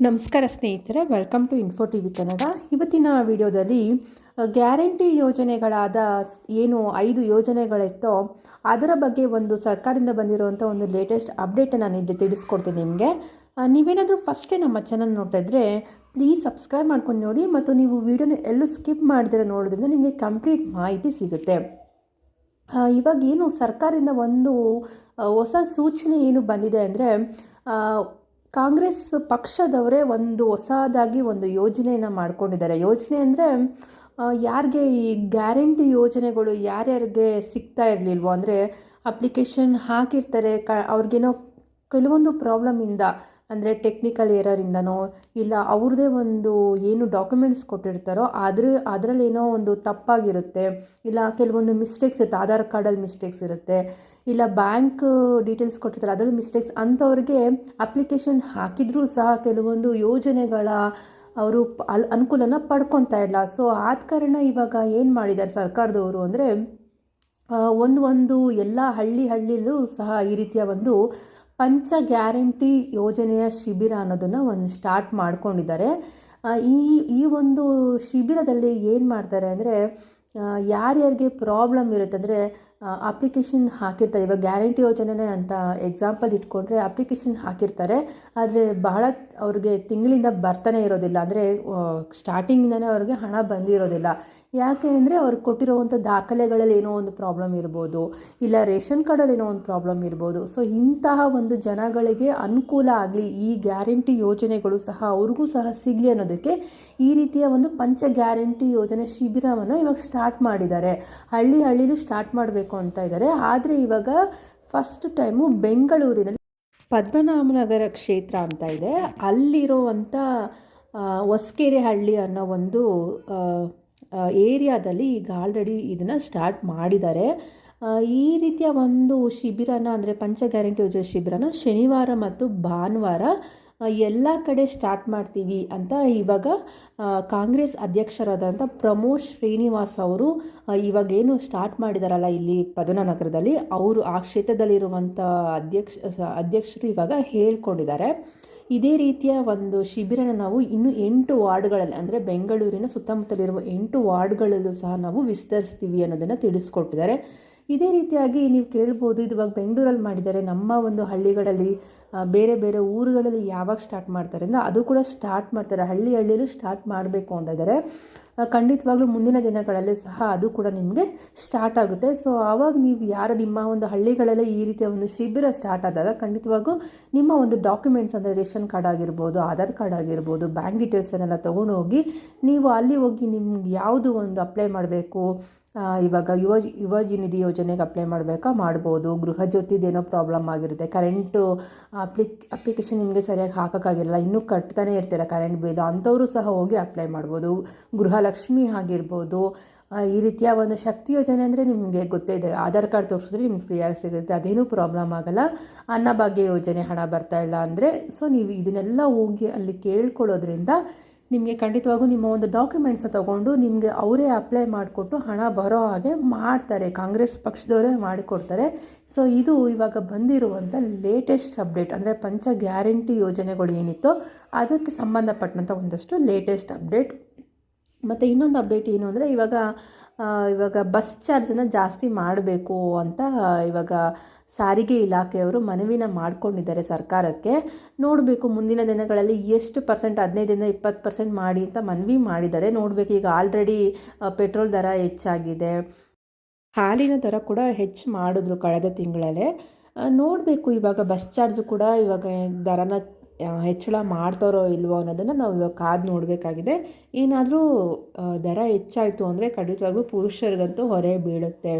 ನಮಸ್ಕಾರ ಸ್ನೇಹಿತರೆ welcome to info T V Kannada ಇವತ್ತಿನ ವಿಡಿಯೋದಲ್ಲಿ ಗ್ಯಾರಂಟಿ ಯೋಜನೆಗಳಾದ ಏನು ಐದು ಯೋಜನೆಗಳಿತ್ತೋ, ಅದರ ಬಗ್ಗೆ ಒಂದು ಸರ್ಕಾರದಿಂದ ಬಂದಿರುವಂಥ ಒಂದು ಲೇಟೆಸ್ಟ್ ಅಪ್ಡೇಟನ್ನು ನಾನು ಇಲ್ಲಿ ತಿಳಿಸ್ಕೊಡ್ತೀನಿ ನಿಮಗೆ. ನೀವೇನಾದರೂ ಫಸ್ಟೇ ನಮ್ಮ ಚಾನಲ್ ನೋಡ್ತಾ ಇದ್ದರೆ ಪ್ಲೀಸ್ ಸಬ್ಸ್ಕ್ರೈಬ್ ಮಾಡ್ಕೊಂಡು ನೋಡಿ ಮತ್ತು ನೀವು ವಿಡಿಯೋನ ಎಲ್ಲೂ ಸ್ಕಿಪ್ ಮಾಡಿದರೆ ನೋಡೋದ್ರಿಂದ ನಿಮಗೆ ಕಂಪ್ಲೀಟ್ ಮಾಹಿತಿ ಸಿಗುತ್ತೆ. ಇವಾಗ ಏನು ಸರ್ಕಾರದಿಂದ ಒಂದು ಹೊಸ ಸೂಚನೆ ಏನು ಬಂದಿದೆ ಅಂದರೆ ಕಾಂಗ್ರೆಸ್ ಪಕ್ಷದವರೇ ಒಂದು ಹೊಸದಾಗಿ ಒಂದು ಯೋಜನೆಯನ್ನು ಮಾಡ್ಕೊಂಡಿದ್ದಾರೆ. ಯೋಜನೆ ಅಂದರೆ ಯಾರಿಗೆ ಈ ಗ್ಯಾರಂಟಿ ಯೋಜನೆಗಳು ಯಾರ್ಯಾರಿಗೆ ಸಿಗ್ತಾ ಇರಲಿಲ್ವೋ, ಅಂದರೆ ಅಪ್ಲಿಕೇಶನ್ ಹಾಕಿರ್ತಾರೆ, ಕ, ಅವ್ರಿಗೇನೋ ಕೆಲವೊಂದು ಪ್ರಾಬ್ಲಮಿಂದ ಅಂದರೆ ಟೆಕ್ನಿಕಲ್ ಏರರಿಂದನೋ ಇಲ್ಲ ಅವ್ರದ್ದೇ ಒಂದು ಏನು ಡಾಕ್ಯುಮೆಂಟ್ಸ್ ಕೊಟ್ಟಿರ್ತಾರೋ ಅದ್ರ ಅದರಲ್ಲಿ ಏನೋ ಒಂದು ತಪ್ಪಾಗಿರುತ್ತೆ, ಇಲ್ಲ ಕೆಲವೊಂದು ಮಿಸ್ಟೇಕ್ಸ್ ಇರುತ್ತೆ, ಆಧಾರ್ ಕಾರ್ಡಲ್ಲಿ ಮಿಸ್ಟೇಕ್ಸ್ ಇರುತ್ತೆ ಇಲ್ಲ ಬ್ಯಾಂಕ್ ಡೀಟೇಲ್ಸ್ ಕೊಟ್ಟಿರ್ತಾರೆ ಅದರಲ್ಲಿ ಮಿಸ್ಟೇಕ್ಸ್ ಅಂಥವ್ರಿಗೆ ಅಪ್ಲಿಕೇಶನ್ ಹಾಕಿದರೂ ಸಹ ಕೆಲವೊಂದು ಯೋಜನೆಗಳ ಅವರು ಅಲ್ ಅನುಕೂಲನ ಪಡ್ಕೊತಾ ಇಲ್ಲ ಸೊ ಆದ ಕಾರಣ ಇವಾಗ ಏನು ಮಾಡಿದ್ದಾರೆ ಸರ್ಕಾರದವರು ಅಂದರೆ ಒಂದು ಒಂದು ಎಲ್ಲ ಹಳ್ಳಿ ಹಳ್ಳಿಲೂ ಸಹ ಈ ರೀತಿಯ ಒಂದು ಪಂಚ ಗ್ಯಾರಂಟಿ ಯೋಜನೆಯ ಶಿಬಿರ ಅನ್ನೋದನ್ನು ಒಂದು ಸ್ಟಾರ್ಟ್ ಮಾಡ್ಕೊಂಡಿದ್ದಾರೆ. ಈ ಈ ಒಂದು ಶಿಬಿರದಲ್ಲಿ ಏನು ಮಾಡ್ತಾರೆ ಅಂದರೆ ಯಾರ್ಯಾರಿಗೆ ಪ್ರಾಬ್ಲಮ್ ಇರುತ್ತೆ ಅಂದರೆ ಅಪ್ಲಿಕೇಶನ್ ಹಾಕಿರ್ತಾರೆ. ಇವಾಗ ಗ್ಯಾರಂಟಿ ಯೋಜನೆನೇ ಅಂತ ಎಕ್ಸಾಂಪಲ್ ಇಟ್ಕೊಂಡ್ರೆ ಅಪ್ಲಿಕೇಶನ್ ಹಾಕಿರ್ತಾರೆ. ಆದರೆ ಬಹಳ ಅವ್ರಿಗೆ ತಿಂಗಳಿಂದ ಬರ್ತಾನೆ ಇರೋದಿಲ್ಲ. ಅಂದರೆ ಸ್ಟಾರ್ಟಿಂಗಿಂದನೇ ಅವ್ರಿಗೆ ಹಣ ಬಂದಿರೋದಿಲ್ಲ. ಯಾಕೆ ಅಂದರೆ ಅವ್ರಿಗೆ ಕೊಟ್ಟಿರೋವಂಥ ದಾಖಲೆಗಳಲ್ಲಿ ಏನೋ ಒಂದು ಪ್ರಾಬ್ಲಮ್ ಇರ್ಬೋದು, ಇಲ್ಲ ರೇಷನ್ ಕಾರ್ಡಲ್ಲಿ ಏನೋ ಒಂದು ಪ್ರಾಬ್ಲಮ್ ಇರ್ಬೋದು. ಸೊ ಇಂತಹ ಒಂದು ಜನಗಳಿಗೆ ಅನುಕೂಲ ಆಗಲಿ, ಈ ಗ್ಯಾರಂಟಿ ಯೋಜನೆಗಳು ಸಹ ಅವ್ರಿಗೂ ಸಹ ಸಿಗಲಿ ಅನ್ನೋದಕ್ಕೆ ಈ ರೀತಿಯ ಒಂದು ಪಂಚ ಗ್ಯಾರಂಟಿ ಯೋಜನೆ ಶಿಬಿರವನ್ನು ಇವಾಗ ಸ್ಟಾರ್ಟ್ ಮಾಡಿದ್ದಾರೆ. ಹಳ್ಳಿ ಹಳ್ಳಿಲೂ ಸ್ಟಾರ್ಟ್ ಮಾಡಬೇಕು. ಅಂತ ಇದ್ದಾರೆ. ಆದರೆ ಇವಾಗ ಫಸ್ಟ್ ಟೈಮು ಬೆಂಗಳೂರಿನಲ್ಲಿ ಪದ್ಮನಾಭನಗರ ಕ್ಷೇತ್ರ ಅಂತ ಇದೆ. ಅಲ್ಲಿರುವಂಥ ಹೊಸ್ಕೆರೆ ಹಳ್ಳಿ ಅನ್ನೋ ಒಂದು ಏರಿಯಾದಲ್ಲಿ ಈಗ ಆಲ್ರೆಡಿ ಇದನ್ನು ಸ್ಟಾರ್ಟ್ ಮಾಡಿದ್ದಾರೆ. ಈ ರೀತಿಯ ಒಂದು ಶಿಬಿರನ ಅಂದರೆ ಪಂಚ ಗ್ಯಾರಂಟಿ ಯೋಜನೆ ಶಿಬಿರನ ಶನಿವಾರ ಮತ್ತು ಭಾನುವಾರ ಎಲ್ಲ ಕಡೆ ಸ್ಟಾರ್ಟ್ ಮಾಡ್ತೀವಿ ಅಂತ ಇವಾಗ ಕಾಂಗ್ರೆಸ್ ಅಧ್ಯಕ್ಷರಾದಂಥ ಪ್ರಮೋದ್ ಶ್ರೀನಿವಾಸ್ ಅವರು ಇವಾಗೇನು ಸ್ಟಾರ್ಟ್ ಮಾಡಿದಾರಲ್ಲ ಇಲ್ಲಿ ಪದನನಗರದಲ್ಲಿ, ಅವರು ಆ ಕ್ಷೇತ್ರದಲ್ಲಿರುವಂಥ ಅಧ್ಯಕ್ಷ ಅಧ್ಯಕ್ಷರು ಇವಾಗ ಹೇಳ್ಕೊಂಡಿದ್ದಾರೆ. ಇದೇ ರೀತಿಯ ಒಂದು ಶಿಬಿರನ ನಾವು ಇನ್ನೂ ಎಂಟು ವಾರ್ಡ್ಗಳಲ್ಲಿ, ಅಂದರೆ ಬೆಂಗಳೂರಿನ ಸುತ್ತಮುತ್ತಲಿರುವ ಎಂಟು ವಾರ್ಡ್ಗಳಲ್ಲೂ ಸಹ ನಾವು ವಿಸ್ತರಿಸ್ತೀವಿ ಅನ್ನೋದನ್ನು ತಿಳಿಸ್ಕೊಟ್ಟಿದ್ದಾರೆ. ಇದೇ ರೀತಿಯಾಗಿ ನೀವು ಕೇಳ್ಬೋದು, ಇದು ಇವಾಗ ಬೆಂಗಳೂರಲ್ಲಿ ಮಾಡಿದ್ದಾರೆ. ನಮ್ಮ ಒಂದು ಹಳ್ಳಿಗಳಲ್ಲಿ ಬೇರೆ ಬೇರೆ ಊರುಗಳಲ್ಲಿ ಯಾವಾಗ ಸ್ಟಾರ್ಟ್ ಮಾಡ್ತಾರೆ ಅಂದರೆ ಅದು ಕೂಡ ಸ್ಟಾರ್ಟ್ ಮಾಡ್ತಾರೆ. ಹಳ್ಳಿ ಹಳ್ಳಿಯಲ್ಲೂ ಸ್ಟಾರ್ಟ್ ಮಾಡಬೇಕು ಅಂತ ಇದ್ದಾರೆ. ಖಂಡಿತವಾಗ್ಲೂ ಮುಂದಿನ ದಿನಗಳಲ್ಲಿ ಸಹ ಅದು ಕೂಡ ನಿಮಗೆ ಸ್ಟಾರ್ಟ್ ಆಗುತ್ತೆ. ಸೊ ಆವಾಗ ನೀವು ಯಾರು ನಿಮ್ಮ ಒಂದು ಹಳ್ಳಿಗಳಲ್ಲಿ ಈ ರೀತಿಯ ಒಂದು ಶಿಬಿರ ಸ್ಟಾರ್ಟ್ ಆದಾಗ ಖಂಡಿತವಾಗೂ ನಿಮ್ಮ ಒಂದು ಡಾಕ್ಯುಮೆಂಟ್ಸ್ ಅಂದರೆ ರೇಷನ್ ಕಾರ್ಡ್ ಆಗಿರ್ಬೋದು, ಆಧಾರ್ ಕಾರ್ಡ್ ಆಗಿರ್ಬೋದು ಬ್ಯಾಂಕ್ ಡೀಟೇಲ್ಸನ್ನೆಲ್ಲ ತೊಗೊಂಡು ಹೋಗಿ ನೀವು ಅಲ್ಲಿ ಹೋಗಿ ನಿಮ್ಗೆ ಯಾವುದು ಒಂದು ಅಪ್ಲೈ ಮಾಡಬೇಕು ಇವಾಗ ಯುವ ಯುವ ನಿಧಿ ಯೋಜನೆಗೆ ಅಪ್ಲೈ ಮಾಡಬೇಕಾ? ಮಾಡ್ಬೋದು. ಗೃಹ ಜ್ಯೋತಿದೇನೋ ಪ್ರಾಬ್ಲಮ್ ಆಗಿರುತ್ತೆ. ಕರೆಂಟು ಅಪ್ಲಿಕ್ ಅಪ್ಲಿಕೇಶನ್ ನಿಮಗೆ ಸರಿಯಾಗಿ ಹಾಕೋಕ್ಕಾಗಿರಲ್ಲ. ಇನ್ನೂ ಕಟ್ತಾನೆ ಇರ್ತೀರ ಕರೆಂಟ್ ಬಿಲ್. ಅಂಥವರು ಸಹ ಹೋಗಿ ಅಪ್ಲೈ ಮಾಡ್ಬೋದು. ಗೃಹಲಕ್ಷ್ಮಿ ಆಗಿರ್ಬೋದು. ಈ ರೀತಿಯ ಒಂದು ಶಕ್ತಿ ಯೋಜನೆ ಅಂದರೆ ನಿಮಗೆ ಗೊತ್ತೇ ಇದೆ. ಆಧಾರ್ ಕಾರ್ಡ್ ತೋರಿಸಿದ್ರೆ ನಿಮ್ಗೆ ಫ್ರೀಯಾಗಿ ಸಿಗುತ್ತೆ. ಅದೇನೂ ಪ್ರಾಬ್ಲಮ್ ಆಗಲ್ಲ. ಅನ್ನಭಾಗ್ಯ ಯೋಜನೆ ಹಣ ಬರ್ತಾ ಇಲ್ಲ ಅಂದರೆ ಸೊ ನೀವು ಇದನ್ನೆಲ್ಲ ಹೋಗಿ ಅಲ್ಲಿ ಕೇಳ್ಕೊಳ್ಳೋದ್ರಿಂದ ನಿಮಗೆ ಖಂಡಿತವಾಗೂ ನಿಮ್ಮ ಒಂದು ಡಾಕ್ಯುಮೆಂಟ್ಸ್ನ ತೊಗೊಂಡು ನಿಮಗೆ ಅವರೇ ಅಪ್ಲೈ ಮಾಡಿಕೊಟ್ಟು ಹಣ ಬರೋ ಹಾಗೆ ಮಾಡ್ತಾರೆ. ಕಾಂಗ್ರೆಸ್ ಪಕ್ಷದವರೇ ಮಾಡಿಕೊಡ್ತಾರೆ. ಸೊ ಇದು ಇವಾಗ ಬಂದಿರುವಂಥ ಲೇಟೆಸ್ಟ್ ಅಪ್ಡೇಟ್ ಅಂದರೆ ಪಂಚ ಗ್ಯಾರಂಟಿ ಯೋಜನೆಗಳು ಏನಿತ್ತೋ ಅದಕ್ಕೆ ಸಂಬಂಧಪಟ್ಟಂಥ ಒಂದಷ್ಟು ಲೇಟೆಸ್ಟ್ ಅಪ್ಡೇಟ್ ಮತ್ತು ಇನ್ನೊಂದು ಅಪ್ಡೇಟ್ ಏನು ಅಂದರೆ ಇವಾಗ ಇವಾಗ ಬಸ್ ಚಾರ್ಜನ್ನು ಜಾಸ್ತಿ ಮಾಡಬೇಕು ಅಂತ ಇವಾಗ ಸಾರಿಗೆ ಇಲಾಖೆಯವರು ಮನವಿನ ಮಾಡ್ಕೊಂಡಿದ್ದಾರೆ ಸರ್ಕಾರಕ್ಕೆ. ನೋಡಬೇಕು, ಮುಂದಿನ ದಿನಗಳಲ್ಲಿ ಎಷ್ಟು ಪರ್ಸೆಂಟ್, ಹದಿನೈದರಿಂದ ಇಪ್ಪತ್ತು ಪರ್ಸೆಂಟ್ ಮಾಡಿ ಅಂತ ಮನವಿ ಮಾಡಿದ್ದಾರೆ. ನೋಡಬೇಕು, ಈಗ ಆಲ್ರೆಡಿ ಪೆಟ್ರೋಲ್ ದರ ಹೆಚ್ಚಾಗಿದೆ. ಹಾಲಿನ ದರ ಕೂಡ ಹೆಚ್ಚು ಮಾಡಿದ್ರು ಕಳೆದ ತಿಂಗಳಲ್ಲೇ. ನೋಡಬೇಕು, ಇವಾಗ ಬಸ್ ಚಾರ್ಜು ಕೂಡ ಇವಾಗ ದರನ ಹೆಚ್ಚಳ ಮಾಡ್ತಾರೋ ಇಲ್ವೋ ಅನ್ನೋದನ್ನು ನಾವು ಇವಾಗ ಕಾದು ನೋಡಬೇಕಾಗಿದೆ. ಏನಾದರೂ ದರ ಹೆಚ್ಚಾಯಿತು ಅಂದರೆ ಖಂಡಿತವಾಗ್ಲೂ ಪುರುಷರಿಗಂತೂ ಹೊರೆ ಬೀಳುತ್ತೆ.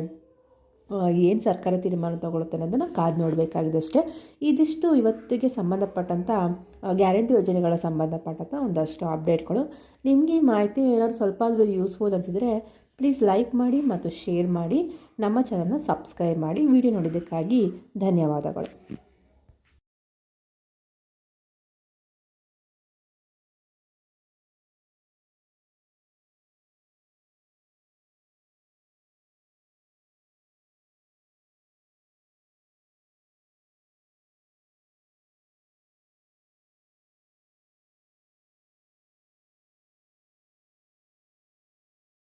ಏನು ಸರ್ಕಾರ ತೀರ್ಮಾನ ತಗೊಳುತ್ತೆ ಅನ್ನೋದನ್ನು ಕಾದು ನೋಡಬೇಕಾಗಿದೆ ಅಷ್ಟೇ. ಇದಿಷ್ಟು ಇವತ್ತಿಗೆ ಸಂಬಂಧಪಟ್ಟಂಥ ಗ್ಯಾರಂಟಿ ಯೋಜನೆಗಳ ಸಂಬಂಧಪಟ್ಟಂಥ ಒಂದಷ್ಟು ಅಪ್ಡೇಟ್ಗಳು. ನಿಮಗೆ ಮಾಹಿತಿ ಏನಾದರೂ ಸ್ವಲ್ಪ ಆದರೂ ಯೂಸ್ಫುಲ್ ಅನಿಸಿದರೆ ಪ್ಲೀಸ್ ಲೈಕ್ ಮಾಡಿ ಮತ್ತು ಶೇರ್ ಮಾಡಿ. ನಮ್ಮ ಚಾನಲ್ನ ಸಬ್ಸ್ಕ್ರೈಬ್ ಮಾಡಿ. ವಿಡಿಯೋ ನೋಡಿದ್ದಕ್ಕಾಗಿ ಧನ್ಯವಾದಗಳು.